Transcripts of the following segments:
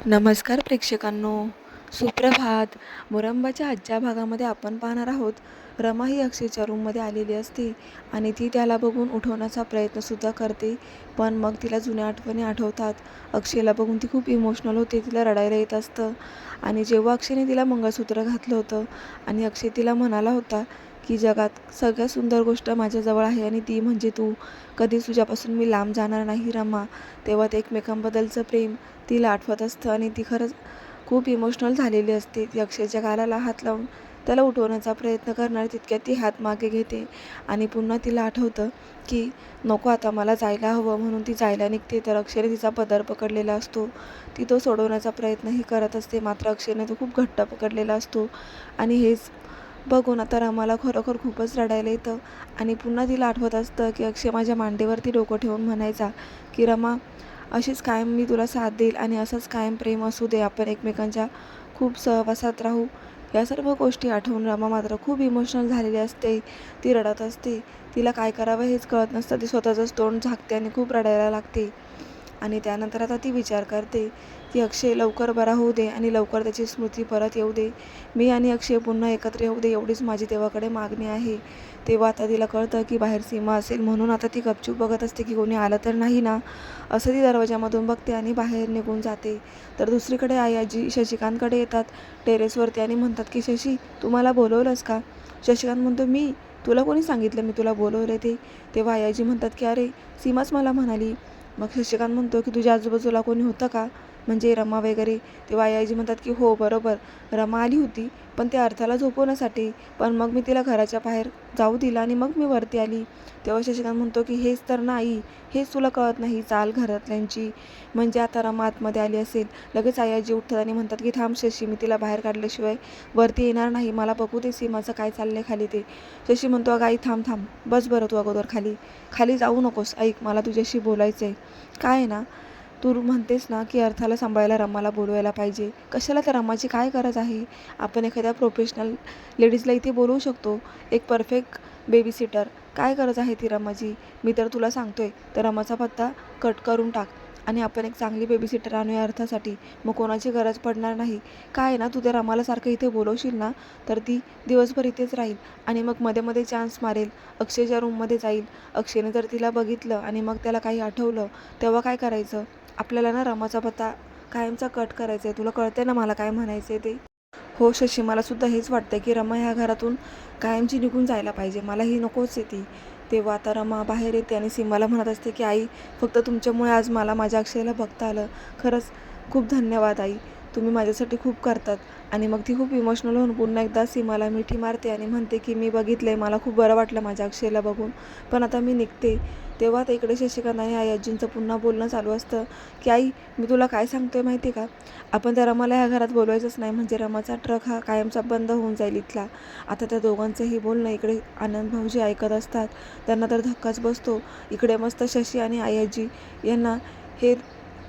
नमस्कार प्रेक्षकांनो. सुप्रभात. मोरंबाच्या आजच्या भागामध्ये आपण पाहणार आहोत रमा ही अक्षयच्या रूममध्ये आलेली असते आणि ती त्याला बघून उठवण्याचा प्रयत्नसुद्धा करते. पण मग तिला जुन्या आठवणी आठवतात. अक्षयला बघून ती खूप इमोशनल होते तिला रडायला येत असतं. आणि जेव्हा अक्षयने तिला मंगळसूत्र घातलं होतं आणि अक्षय तिला म्हणाला होता की जगात सगळ्यात सुंदर गोष्ट माझ्याजवळ आहे आणि ती म्हणजे तू. कधीच तुझ्यापासून मी लांब जाणार नाही रमा. तेव्हा ते एकमेकांबद्दलचं प्रेम तिला आठवत असतं आणि ती खरंच खूप इमोशनल झालेली असते. ती अक्षयच्या गालाला हात लावून त्याला उठवण्याचा प्रयत्न करणार तितक्यात ती हात मागे घेते आणि पुन्हा तिला आठवतं की नको आता मला जायला हवं. म्हणून ती जायला निघते. तर अक्षयने तिचा पदर पकडलेला असतो. ती तो सोडवण्याचा प्रयत्नही करत असते. मात्र अक्षयने तो खूप घट्ट पकडलेला असतो. आणि हेच बघून आता रमाला खरोखर खूपच रडायला येतं आणि पुन्हा तिला आठवत असतं की अक्षय माझ्या मांडीवरती डोकं ठेवून म्हणायचा की रमा अशीच कायम मी तुला साथ देईल आणि असंच कायम प्रेम असू दे आपण एकमेकांच्या खूप सहवासात राहू. या सर्व गोष्टी आठवून रमा मात्र खूप इमोशनल झालेली असते. ती रडत असते. तिला काय करावं हेच कळत नसतं. ती स्वतःचंच तोंड झाकते आणि खूप रडायला लागते. आणि त्यानंतर आता ती विचार करते की अक्षय लवकर बरा होऊ दे आणि लवकर त्याची स्मृती परत येऊ दे. मी आणि अक्षय पुन्हा एकत्र येऊ दे एवढीच माझी देवाकडे मागणी आहे. तेव्हा आता तिला कळतं की बाहेर सीमा असेल म्हणून आता ती गपचूप बघत असते की कोणी आलं तर नाही ना? असं ती दरवाजामधून बघते आणि बाहेर निघून जाते. तर दुसरीकडे आई आजी शशिकांतकडे येतात. टेरेसवरती आणि म्हणतात की शशी तू मला बोलवलंस का? शशिकांत म्हणतो मी? तुला कोणी सांगितलं मी तुला बोलवलं ते? तेव्हा आयाजी म्हणतात की अरे सीमाच मला म्हणाली. मग शिक्षकांना म्हणतो की तुझ्या आजूबाजूला कोणी होतं का? म्हणजे रमा वगैरे तेव्हा आई आईजी म्हणतात की हो बरोबर रमा आली होती पण त्या अर्थाला झोपवण्यासाठी. पण मग मी तिला घराच्या बाहेर जाऊ दिला आणि मग मी वरती आली. तेव्हा शशिकांत म्हणतो की हेच तर नाही हेच तुला कळत नाही चाल घरातल्यांची. म्हणजे आता रमा आतमध्ये आली असेल लगेच आई आजी उठतात आणि म्हणतात की थांब शशी मी तिला बाहेर काढल्याशिवाय वरती येणार नाही मला बघू दे सीमाचं काय चाललंय खाली ते. शशी म्हणतो अगं आई थांब थांब बस बरं तू अगोदर खाली. खाली जाऊ नकोस ऐक मला तुझ्याशी बोलायचं आहे काय आहे ना तू म्हणतेस ना की अर्थाला सांभाळायला रमाला बोलवायला पाहिजे. कशाला त्या रमाची काय गरज आहे? आपण एखाद्या प्रोफेशनल लेडीजला इथे बोलवू शकतो. एक परफेक्ट बेबी सिटर काय गरज आहे ती रमाची? मी तर तुला सांगतोय तर रमाचा पत्ता कट करून टाक. आणि आपण एक चांगली बेबी सिटर आणूया अर्थासाठी. मग कोणाची गरज पडणार नाही. काय आहे ना तू त्या रमाला सारखं इथे बोलवशील ना तर ती दिवसभर इथेच राहील. आणि मग मध्ये मध्ये चान्स मारेल. अक्षयच्या रूममध्ये जाईल. अक्षयने जर तिला बघितलं आणि मग त्याला काही आठवलं तेव्हा काय करायचं? आपल्याला ना रमाचा पत्ता कायमचा कट करायचा आहे तुला कळते ना मला काय म्हणायचं आहे ते? हो शशी मलासुद्धा हेच वाटतं की रमा ह्या घरातून कायमची निघून जायला पाहिजे. मला ही नकोच आहे ती. तेव्हा आता रमा बाहेर येते आणि सीमाला म्हणत असते की आई फक्त तुमच्यामुळे आज मला माझ्या अक्षयला बघता आलं. खरंच खूप धन्यवाद आई. तुम्ही माझ्यासाठी खूप करतात. आणि मग ती खूप इमोशनल होऊन पुन्हा एकदा सीमाला मिठी मारते आणि म्हणते की मी बघितलं आहे मला खूप बरं वाटलं माझ्या अक्षयला बघून. पण आता मी निघते. तेव्हा ते इकडे शशिकांत आणि आई आजींचं पुन्हा बोलणं चालू असतं की आई मी तुला काय सांगतोय माहिती आहे का? आपण त्या रमाला ह्या घरात बोलवायचंच नाही. म्हणजे रमाचा ट्रक हा कायमचा बंद होऊन जाईल इथला. आता त्या दोघांचंही बोलणं इकडे आनंद भाऊजी ऐकत असतात. त्यांना तर धक्काच बसतो. इकडे मस्त शशी आणि आई आजी यांना हे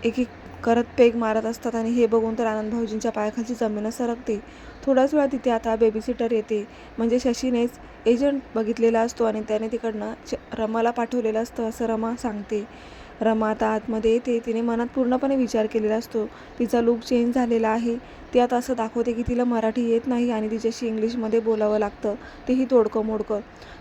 एक एक करत पेग मारत असतात आणि हे बघून तर आनंद भाऊजींच्या पायाखालची जमीन सरकते. थोड्याच वेळा तिथे आता बेबीसिटर येते. म्हणजे शशीनेच एजंट बघितलेला असतो आणि त्याने तिकडनं रमाला पाठवलेलं असतं असं रमा सांगते. रमा आता आतमध्ये येते तिने मनात पूर्णपणे विचार केलेला असतो. तिचा लूक चेंज झालेला आहे. ती आता असं दाखवते की तिला मराठी येत नाही आणि तिच्याशी इंग्लिशमध्ये बोलावं लागतं. तेही तोडकं मोडकं.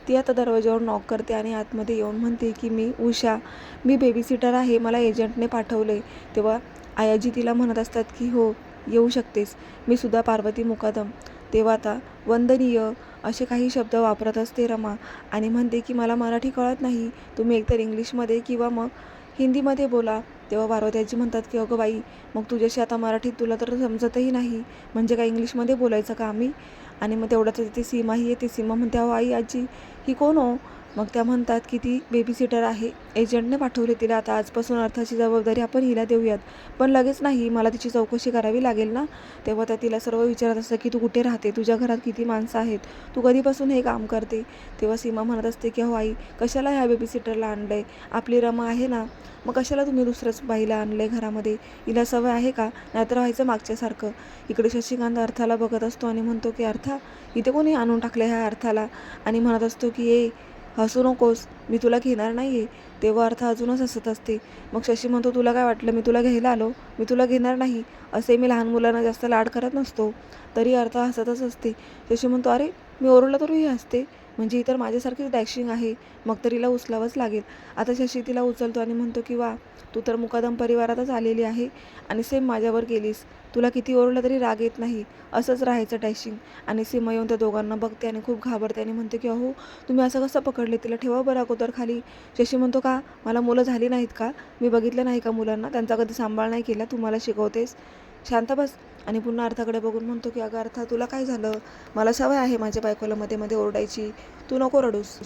ती आता दरवाजावर नॉक करते आणि आतमध्ये येऊन म्हणते की मी उषा. मी बेबी सिटर आहे. मला एजंटने पाठवले तेव्हा आयाजी तिला म्हणत असतात की हो येऊ शकतेस. मी सुद्धा पार्वती मुकादम. तेव्हा आता वंदनीय. असे काही शब्द वापरत असते रमा आणि म्हणते की मला मराठी कळत नाही. तुम्ही एकतर इंग्लिशमध्ये किंवा मग हिंदीमध्ये बोला. तेव्हा पार्वतीजी म्हणतात की अगं बाई मग तुझ्याशी आता मराठीत तुला तर समजतही नाही. म्हणजे काय इंग्लिशमध्ये बोलायचं का आम्ही? आणि मग तेवढ्यात तिथे सीमाही येते. सीमा म्हणते अहो आई आजी ही कोण हो? मग त्या म्हणतात की ती बेबी सिटर आहे एजंटने पाठवले तिला. आता आजपासून अर्थाची जबाबदारी आपण हिला देऊयात. पण लगेच नाही. मला तिची चौकशी करावी लागेल ना? तेव्हा त्या तिला सर्व विचारत असतं की तू कुठे राहते? तुझ्या घरात किती माणसं आहेत? तू कधीपासून हे काम करते? तेव्हा सीमा म्हणत असते की हो आई कशाला ह्या बेबी सिटरला आणलं आहे आपली रमा आहे ना? मग कशाला तुम्ही दुसरंच बाईला आणलं आहे घरामध्ये? हिला सवय आहे का? नाहीतर व्हायचं मागच्यासारखं. इकडे शशिकांत अर्थाला बघत असतो आणि म्हणतो की अर्था इथे कोणी आणून टाकलं ह्या अर्थाला? आणि म्हणत असतो की ए हसू नकोस मी तुला घेणार नाही आहे तेव्हा अर्थ अजूनच हसत असते. मग शशी म्हणतो तुला काय वाटलं मी तुला घ्यायला आलो? मी तुला घेणार नाही. असे मी लहान मुलांना जास्त लाड करत नसतो. तरी अर्थ हसतच असते. शशी म्हणतो अरे मी ओरडला तरीही हसते. म्हणजे ही तर माझ्यासारखीच डॅशिंग आहे. मग तर उचलावंच लागेल. आता शशी तिला उचलतो आणि म्हणतो की वा तू तर मुकादम परिवारातच आलेली आहे आणि सेम माझ्यावर गेलीस तुला किती ओरडलं तरी राग येत नाही. असंच राहायचं डॅशिंग. आणि सीमा येऊन त्या दोघांना बघते आणि खूप घाबरते आणि म्हणते की अहो तुम्ही असं कसं पकडले? तिला ठेवा बरं अगोदर खाली शशी म्हणतो का मला मुलं झाली नाहीत का? मी बघितलं नाही का मुलांना? त्यांचा कधी सांभाळ नाही केला? तुम्हाला शिकवतेस. शांत बस. आणि पुन्हा अर्थाकडे बघून म्हणतो की अगं अर्था तुला काय झालं? मला सवय आहे माझ्या बायकोला मध्ये मध्ये ओरडायची. तू नको रडूस.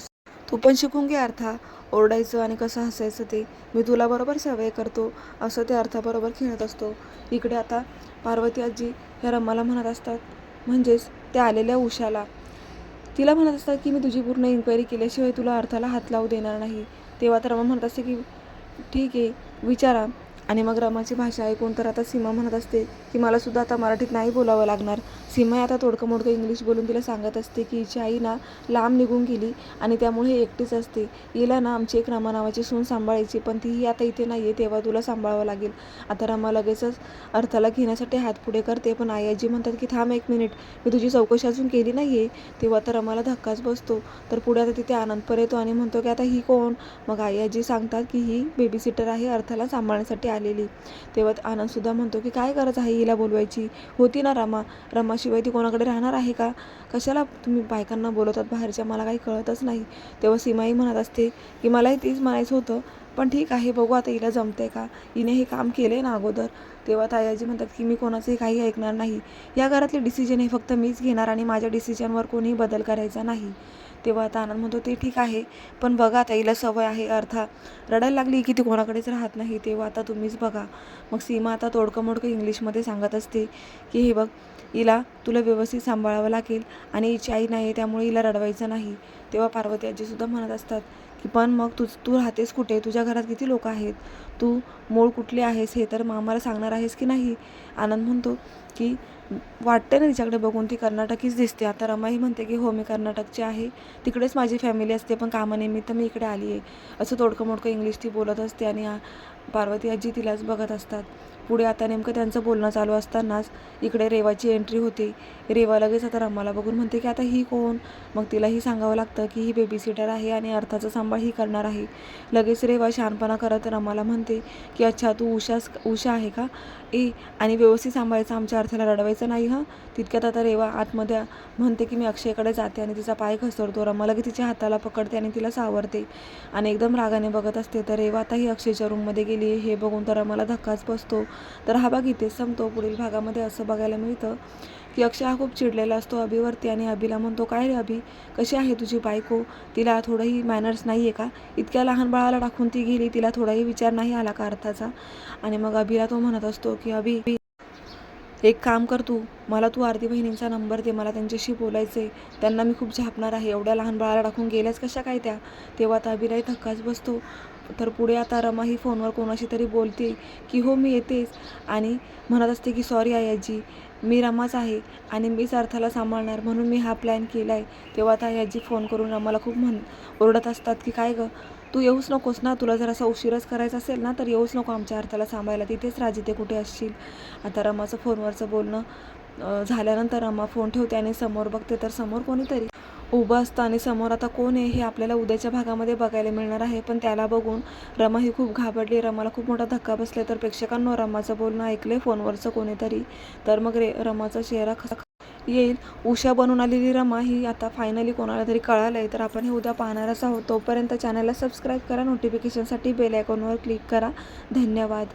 तू पण शिकून घे अर्था ओरडायचं आणि कसं हसायचं ते. मी तुला बरोबर सवय करतो. असं ते अर्थाबरोबर खेळत असतो. इकडे आता पार्वती आजी ह्या रम्माला म्हणत असतात. म्हणजेच त्या आलेल्या उषाला. तिला म्हणत असतात की मी तुझी पूर्ण इन्क्वायरी केल्याशिवाय तुला अर्थाला हात लावू देणार नाही. तेव्हा तर रमा म्हणत असते की ठीक आहे विचारा. आणि मग रमाची भाषा ऐकून तर आता सीमा म्हणत असते की मला सुद्धा आता मराठीत नाही बोलावं लागणार. सीमा आता तोडकं मोडकं इंग्लिश बोलून तिला सांगत असते की हिची आई ना लांब निघून गेली आणि त्यामुळे हे एकटीच असते. हिला ना आमची एक रमा नावाची सून सांभाळायची पण तीही आता इथे नाही आहे तेव्हा तुला सांभाळावं लागेल. आता रमा लगेचच अर्थाला घेण्यासाठी हात पुढे करते पण आई आजी म्हणतात की थांब एक मिनिट मी तुझी चौकशी अजून केली नाही आहे तेव्हा तर रमाला धक्काच बसतो. तर पुढे आता तिथे आनंद पर येतो आणि म्हणतो की आता ही कोण? मग आई आजी सांगतात की ही बेबी सिटर आहे अर्थाला सांभाळण्यासाठी आलेली. तेव्हा आनंदसुद्धा म्हणतो की काय गरज आहे हिला बोलवायची? होती ना रमा. रमाशिवाय ती कोणाकडे राहणार आहे का? कशाला तुम्ही बायकांना बोलवतात बाहेरच्या? मला काही कळतच नाही. तेव्हा सीमाही म्हणत असते की मलाही तीच म्हणायचं होतं. पण ठीक आहे बघू आता हिला जमते का? हिने हे काम केले ना अगोदर. तेव्हा तायाजी म्हणतात की मी कोणाचंही काही ऐकणार नाही. या घरातले डिसिजन हे फक्त मीच घेणार आणि माझ्या डिसिजनवर कोणीही बदल करायचा नाही. तेव्हा आता आनंद म्हणतो ते ठीक आहे पण बघा आता हिला सवय आहे अर्था रडायला लागली की ती कोणाकडेच राहत नाही तेव्हा आता तुम्हीच बघा. मग सीमा आता तोडकं मोडकं इंग्लिशमध्ये सांगत असते की हे बघ हिला तुला व्यवस्थित सांभाळावं लागेल आणि हिची आई नाही आहे त्यामुळे हिला रडवायचं नाही. तेव्हा पार्वती आजीसुद्धा म्हणत असतात की पण मग तू तू राहतेस कुठे? तुझ्या घरात किती लोक आहेत? तू मूळ कुठले आहेस? हे तर मामाला सांगणार आहेस की नाही? आनंद म्हणतो की वाटते ना तिच्याकडे बघून ती कर्नाटकीच दिसते. आता रमाही म्हणते की हो मी कर्नाटकची आहे. तिकडेच माझी फॅमिली असते पण कामानिमित्त मी इकडे आली आहे असं तोडकं मोडकं इंग्लिश ती बोलत असते आणि पार्वती आजी तिलाच बघत असतात. पुढे आता नेमकं त्यांचं बोलणं चालू असतानाच इकडे रेवाची एंट्री होते. रेवा लगेच आता रमाला बघून म्हणते की आता ही कोण? मग तिलाही सांगावं लागतं की ही बेबी सिटर आहे आणि अर्थाचा सांभाळ ही करणार आहे. लगेच रेवा शहाणपणा करत रमाला म्हणते की अच्छा तू उषास उषा आहे का? ए आणि व्यवस्थित सांभाळायचं आमच्या अर्थाला रडवायचं नाही हं? तितक्यात आता रेवा आतमध्ये म्हणते की मी अक्षयकडे जाते आणि तिचा पाय घसरतो. रम्मा लगेच तिच्या हाताला पकडते आणि तिला सावरते. आणि एकदम रागाने बघत असते. तर रेवा आता ही अक्षयच्या रूममध्ये गेली हे बघून तर रमाला धक्काच बसतो. तर हा भाग इथेच संपतो. पुढील भागामध्ये असं बघायला मिळतं की अक्षय हा खूप चिडलेला असतो अभिवरती आणि अभिला म्हणतो काय रे अभि कशी आहे तुझी बायको? तिला थोडंही मॅनर्स नाही आहे का? इतक्या लहान बाळाला टाकून ती गेली तिला थोडाही विचार नाही आला का अर्थाचा? आणि मग अभिला तो म्हणत असतो की अभि एक काम कर तू मला तू आरती बहिणींचा नंबर दे मला त्यांच्याशी बोलायचं आहे त्यांना मी खूप झापणार आहे. एवढ्या लहान बाळाला टाकून गेल्याच कशा काय त्या? तेव्हा तर अभिलाही धक्काच बसतो. तर पुढे आता रमा ही फोनवर कोणाशी तरी बोलते की हो मी येतेच. आणि म्हणत असते की सॉरी आयाजी मी रमाच आहे आणि मीच अर्थाला सांभाळणार म्हणून मी हा प्लॅन केला आहे तेव्हा आता आयाजी फोन करून रमाला खूप म्हण ओरडत असतात की काय गं तू येऊच नकोस ना? तुला जर असा उशीरच करायचा असेल ना तर येऊच नको आमच्या अर्थाला सांभाळायला. तिथेच राजी ते कुठे असशील? आता रमाचं फोनवरचं बोलणं झाल्यानंतर रमा फोन ठेवते आणि समोर बघते तर समोर कोणीतरी उभं असतं आणि समोर आता कोण आहे हे आपल्याला उद्याच्या भागामध्ये बघायला मिळणार आहे. पण त्याला बघून रमा ही खूप घाबरली. रमाला खूप मोठा धक्का बसला तर प्रेक्षकांनो रमाचं बोलणं ऐकलंय फोनवरचं कोणीतरी. तर मग रे रमाचा चेहरा खसा येईल. उषा बनून आलेली रमा ही आता फायनली कोणाला तरी कळालं आहे तर आपण हे उद्या पाहणारच आहोत. तोपर्यंत चॅनलला सबस्क्राईब करा. नोटिफिकेशनसाठी बेल आयकॉनवर क्लिक करा. धन्यवाद.